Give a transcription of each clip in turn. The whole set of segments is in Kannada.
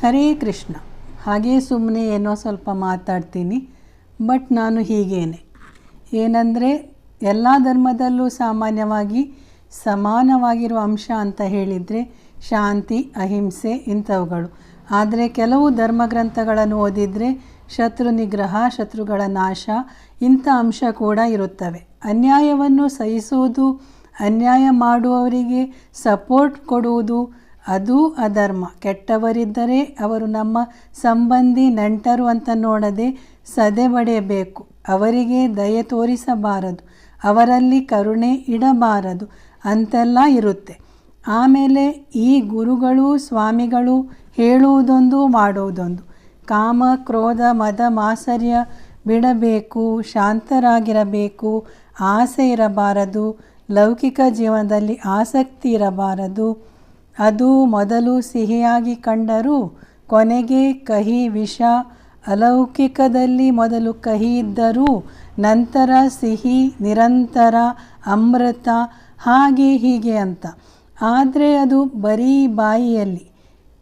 ಹರೇ ಕೃಷ್ಣ. ಹಾಗೇ ಸುಮ್ಮನೆ ಏನೋ ಸ್ವಲ್ಪ ಮಾತಾಡ್ತೀನಿ, ಬಟ್ ನಾನು ಹೀಗೇನೆ. ಏನಂದರೆ, ಎಲ್ಲ ಧರ್ಮದಲ್ಲೂ ಸಾಮಾನ್ಯವಾಗಿ ಸಮಾನವಾಗಿರುವ ಅಂಶ ಅಂತ ಹೇಳಿದರೆ ಶಾಂತಿ, ಅಹಿಂಸೆ ಇಂಥವುಗಳು. ಆದರೆ ಕೆಲವು ಧರ್ಮಗ್ರಂಥಗಳನ್ನು ಓದಿದರೆ ಶತ್ರು ನಿಗ್ರಹ, ಶತ್ರುಗಳ ನಾಶ ಇಂಥ ಅಂಶ ಕೂಡ ಇರುತ್ತವೆ. ಅನ್ಯಾಯವನ್ನು ಸಹಿಸುವುದು, ಅನ್ಯಾಯ ಮಾಡುವವರಿಗೆ ಸಪೋರ್ಟ್ ಕೊಡುವುದು ಅದು ಅಧರ್ಮ. ಕೆಟ್ಟವರಿದ್ದರೆ ಅವರು ನಮ್ಮ ಸಂಬಂಧಿ ನೆಂಟರು ಅಂತ ನೋಡದೆ ಸದೆಬಡೆಯಬೇಕು ಅವರಿಗೆ ದಯೆ ತೋರಿಸಬಾರದು. ಅವರಲ್ಲಿ ಕರುಣೆ ಇಡಬಾರದು. ಅಂತೆಲ್ಲ ಇರುತ್ತೆ. ಆಮೇಲೆ ಈ ಗುರುಗಳು ಸ್ವಾಮಿಗಳು ಹೇಳುವುದೊಂದು ಮಾಡುವುದೊಂದು. ಕಾಮ, ಕ್ರೋಧ, ಮದ, ಮಾಸರ್ಯ ಬಿಡಬೇಕು, ಶಾಂತರಾಗಿರಬೇಕು, ಆಸೆ ಇರಬಾರದು, ಲೌಕಿಕ ಜೀವನದಲ್ಲಿ ಆಸಕ್ತಿ ಇರಬಾರದು. ಅದು ಮೊದಲು ಸಿಹಿಯಾಗಿ ಕಂಡರೂ ಕೊನೆಗೆ ಕಹಿ ವಿಷ ಅಲೌಕಿಕದಲ್ಲಿ ಮೊದಲು ಕಹಿ ಇದ್ದರೂ ನಂತರ ಸಿಹಿ, ನಿರಂತರ, ಅಮೃತ, ಹಾಗೆ ಹೀಗೆ ಅಂತ. ಆದರೆ ಅದು ಬರೀ ಬಾಯಿಯಲ್ಲಿ,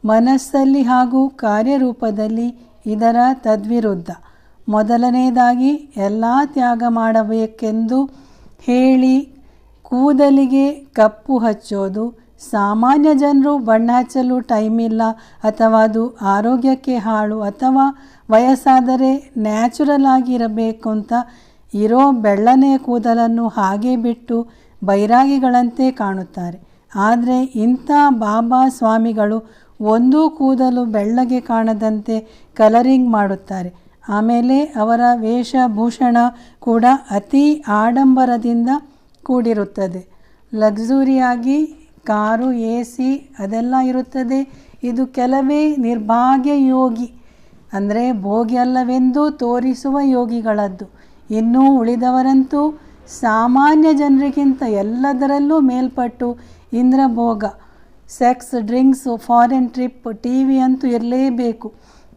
ಮನಸ್ಸಲ್ಲಿ ಹಾಗೂ ಕಾರ್ಯರೂಪದಲ್ಲಿ ಇದರ ತದ್ವಿರುದ್ಧ. ಮೊದಲನೇದಾಗಿ ಎಲ್ಲ ತ್ಯಾಗ ಮಾಡಬೇಕೆಂದು ಹೇಳಿ ಕೂದಲಿಗೆ ಕಪ್ಪು ಹಚ್ಚೋದು ಸಾಮಾನ್ಯ ಜನರು ಬಣ್ಣ ಹಚ್ಚಲು ಟೈಮ್ ಇಲ್ಲ ಅಥವಾ ಅದು ಆರೋಗ್ಯಕ್ಕೆ ಹಾಳು ಅಥವಾ ವಯಸ್ಸಾದರೆ ನ್ಯಾಚುರಲ್ ಆಗಿರಬೇಕು ಅಂತ ಇರೋ ಬೆಳ್ಳನೆಯ ಕೂದಲನ್ನು ಹಾಗೆ ಬಿಟ್ಟು ಬೈರಾಗಿಗಳಂತೆ ಕಾಣುತ್ತಾರೆ. ಆದರೆ ಇಂಥ ಬಾಬಾ ಸ್ವಾಮಿಗಳು ಒಂದೂ ಕೂದಲು ಬೆಳ್ಳಗೆ ಕಾಣದಂತೆ ಕಲರಿಂಗ್ ಮಾಡುತ್ತಾರೆ. ಆಮೇಲೆ ಅವರ ವೇಷಭೂಷಣ ಕೂಡ ಅತಿ ಆಡಂಬರದಿಂದ ಕೂಡಿರುತ್ತದೆ. ಲಕ್ಸುರಿಯಾಗಿ ಕಾರು, ಎ ಸಿ ಅದೆಲ್ಲ ಇರುತ್ತದೆ. ಇದು ಕೆಲವೇ ನಿರ್ಭಾಗ್ಯ ಯೋಗಿ ಅಂದರೆ ಭೋಗಿ ಅಲ್ಲವೆಂದು ತೋರಿಸುವ ಯೋಗಿಗಳದ್ದು. ಇನ್ನೂ ಉಳಿದವರಂತೂ ಸಾಮಾನ್ಯ ಜನರಿಗಿಂತ ಎಲ್ಲದರಲ್ಲೂ ಮೇಲ್ಪಟ್ಟು ಇಂದ್ರಭೋಗ, sex, drinks, foreign trip, T V ಅಂತೂ ಇರಲೇಬೇಕು.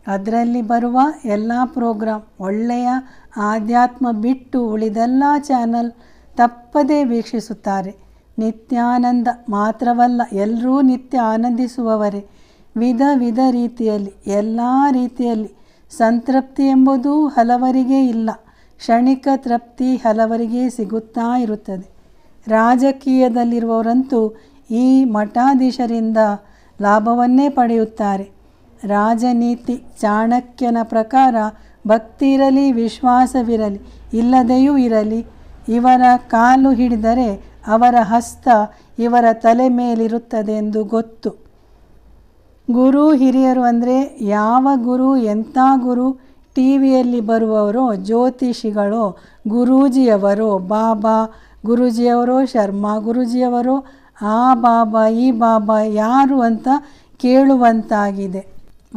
ಅದರಲ್ಲಿ ಬರುವ ಎಲ್ಲ ಪ್ರೋಗ್ರಾಮ್ ಒಳ್ಳೆಯ ಆಧ್ಯಾತ್ಮ ಬಿಟ್ಟು ಉಳಿದೆಲ್ಲ ಚಾನಲ್ ತಪ್ಪದೇ ವೀಕ್ಷಿಸುತ್ತಾರೆ. ನಿತ್ಯಾನಂದ ಮಾತ್ರವಲ್ಲ ಎಲ್ಲರೂ ನಿತ್ಯ ಆನಂದಿಸುವವರೇ. ವಿಧ ವಿಧ ರೀತಿಯಲ್ಲಿ, ಎಲ್ಲ ರೀತಿಯಲ್ಲಿ. ಸಂತೃಪ್ತಿ ಎಂಬುದು ಹಲವರಿಗೆ ಇಲ್ಲ. ಕ್ಷಣಿಕ ತೃಪ್ತಿ ಹಲವರಿಗೆ ಸಿಗುತ್ತಾ ಇರುತ್ತದೆ. ರಾಜಕೀಯದಲ್ಲಿರುವವರಂತೂ ಈ ಮಠಾಧೀಶರಿಂದ ಲಾಭವನ್ನೇ ಪಡೆಯುತ್ತಾರೆ. ರಾಜನೀತಿ ಚಾಣಕ್ಯನ ಪ್ರಕಾರ ಭಕ್ತಿ ಇರಲಿ, ವಿಶ್ವಾಸವಿರಲಿ, ಇಲ್ಲದೆಯೂ ಇರಲಿ. ಇವರ ಕಾಲು ಹಿಡಿದರೆ ಅವರ ಹಸ್ತ ಇವರ ತಲೆ ಮೇಲಿರುತ್ತದೆ ಎಂದು ಗೊತ್ತು. ಗುರು ಹಿರಿಯರು ಅಂದರೆ ಯಾವ ಗುರು, ಎಂಥ ಗುರು ಟಿ ವಿಯಲ್ಲಿ ಬರುವವರೋ, ಜ್ಯೋತಿಷಿಗಳೋ, ಗುರೂಜಿಯವರೋ, ಬಾಬಾ, ಗುರೂಜಿಯವರೋ, ಶರ್ಮಾ ಗುರೂಜಿಯವರೋ, ಆ ಬಾಬಾ, ಈ ಬಾಬಾ ಯಾರು ಅಂತ ಕೇಳುವಂತಾಗಿದೆ.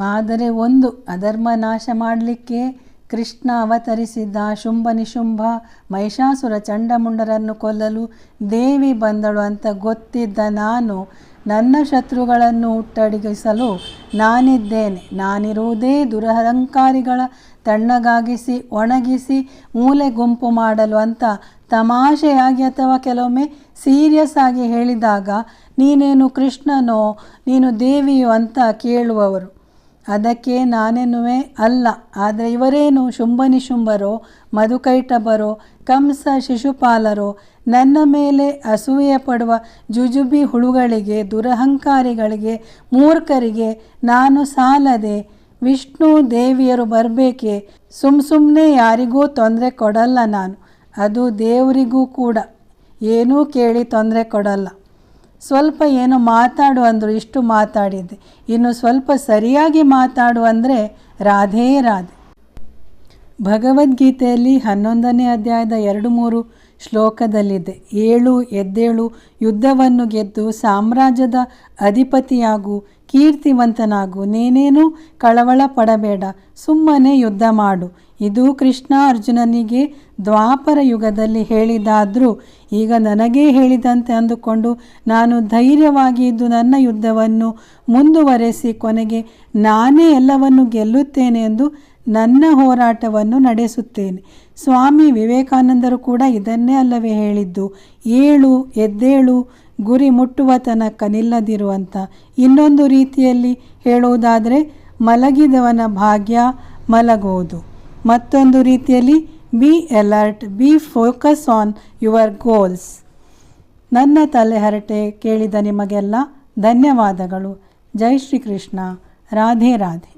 ಆದರೆ ಒಂದು, ಅಧರ್ಮ ನಾಶ ಮಾಡಲಿಕ್ಕೆ ಕೃಷ್ಣ ಅವತರಿಸಿದ್ದ ಶುಂಭ ನಿಶುಂಭ ಮಹಿಷಾಸುರ ಚಂಡಮುಂಡರನ್ನು ಕೊಲ್ಲಲು ದೇವಿ ಬಂದಳು ಅಂತ ಗೊತ್ತಿದ್ದ ನಾನು ನನ್ನ ಶತ್ರುಗಳನ್ನು ಹುಟ್ಟಡಗಿಸಲು ನಾನಿದ್ದೇನೆ. ನಾನಿರುವುದೇ ದುರಹಂಕಾರಿಗಳ ತಣ್ಣಗಾಗಿಸಿ, ಒಣಗಿಸಿ, ಮೂಲೆ ಗುಂಪು ಮಾಡಲು ಅಂತ ತಮಾಷೆಯಾಗಿ ಅಥವಾ ಕೆಲವೊಮ್ಮೆ ಸೀರಿಯಸ್ ಆಗಿ ಹೇಳಿದಾಗ ನೀನೇನು ಕೃಷ್ಣನೋ ನೀನು ದೇವಿಯೋ ಅಂತ ಕೇಳುವವರು. ಅದಕ್ಕೆ ನಾನೇನುವೆ ಅಲ್ಲ. ಆದರೆ ಇವರೇನು? ಶುಂಭನಿಶುಂಭರೋ ಮಧುಕೈಟಬರೋ ಕಂಸ ಶಿಶುಪಾಲರೋ, ನನ್ನ ಮೇಲೆ ಅಸೂಯೆ ಪಡುವ ಜುಜುಬಿ ಹುಳುಗಳಿಗೆ, ದುರಹಂಕಾರಿಗಳಿಗೆ, ಮೂರ್ಖರಿಗೆ ನಾನು ಸಾಲದೆ, ವಿಷ್ಣು ದೇವಿಯರು ಬರಬೇಕೆ? ಸುಮ್ ಸುಮ್ಮನೆ ಯಾರಿಗೂ ತೊಂದರೆ ಕೊಡಲ್ಲ ನಾನು. ಅದು ದೇವರಿಗೂ ಕೂಡ. ಏನೂ ಕೇಳಿ ತೊಂದರೆ ಕೊಡಲ್ಲ. ಸ್ವಲ್ಪ ಏನೋ ಮಾತಾಡು ಅಂದರು ಇಷ್ಟು ಮಾತಾಡಿದ್ದೆ. ಇನ್ನು ಸ್ವಲ್ಪ ಸರಿಯಾಗಿ ಮಾತಾಡು ಅಂದರೆ ರಾಧೇ ರಾಧೆ. ಭಗವದ್ಗೀತೆಯಲ್ಲಿ ಹನ್ನೊಂದನೇ ಅಧ್ಯಾಯದ ಎರಡು ಮೂರು ಶ್ಲೋಕದಲ್ಲಿದೆ. ಏಳು ಎದ್ದೇಳು ಯುದ್ಧವನ್ನು ಗೆದ್ದು ಸಾಮ್ರಾಜ್ಯದ ಅಧಿಪತಿಯಾಗು ಕೀರ್ತಿವಂತನಾಗು, ನೀನೇನು ಕಳವಳ ಪಡಬೇಡ ಸುಮ್ಮನೆ ಯುದ್ಧ ಮಾಡು. ಇದು ಕೃಷ್ಣ ಅರ್ಜುನನಿಗೆ ದ್ವಾಪರ ಯುಗದಲ್ಲಿ ಹೇಳಿದಾದರೂ, ಈಗ ನನಗೇ ಹೇಳಿದಂತೆ ಅಂದುಕೊಂಡು ನಾನು ಧೈರ್ಯವಾಗಿ ಇದ್ದು ನನ್ನ ಯುದ್ಧವನ್ನು ಮುಂದುವರೆಸಿ ಕೊನೆಗೆ ನಾನೇ ಎಲ್ಲವನ್ನು ಗೆಲ್ಲುತ್ತೇನೆ ಎಂದು ನನ್ನ ಹೋರಾಟವನ್ನು ನಡೆಸುತ್ತೇನೆ. ಸ್ವಾಮಿ ವಿವೇಕಾನಂದರು ಕೂಡ ಇದನ್ನೇ ಅಲ್ಲವೇ ಹೇಳಿದ್ದು. ಏಳು, ಎದ್ದೇಳು ಗುರಿ ಮುಟ್ಟುವ ತನಕ ನಿಲ್ಲದಿರುವಂಥ ಇನ್ನೊಂದು ರೀತಿಯಲ್ಲಿ ಹೇಳುವುದಾದರೆ, ಮಲಗಿದವನ ಭಾಗ್ಯ ಮಲಗುವುದು. ಮತ್ತೊಂದು ರೀತಿಯಲ್ಲಿ be alert be focus on your goals ನನ್ನ ತಲೆಹರಟೆ ಕೇಳಿದ ನಿಮಗೆಲ್ಲ ಧನ್ಯವಾದಗಳು. ಜೈ ಶ್ರೀಕೃಷ್ಣ. ರಾಧೆ ರಾಧೆ.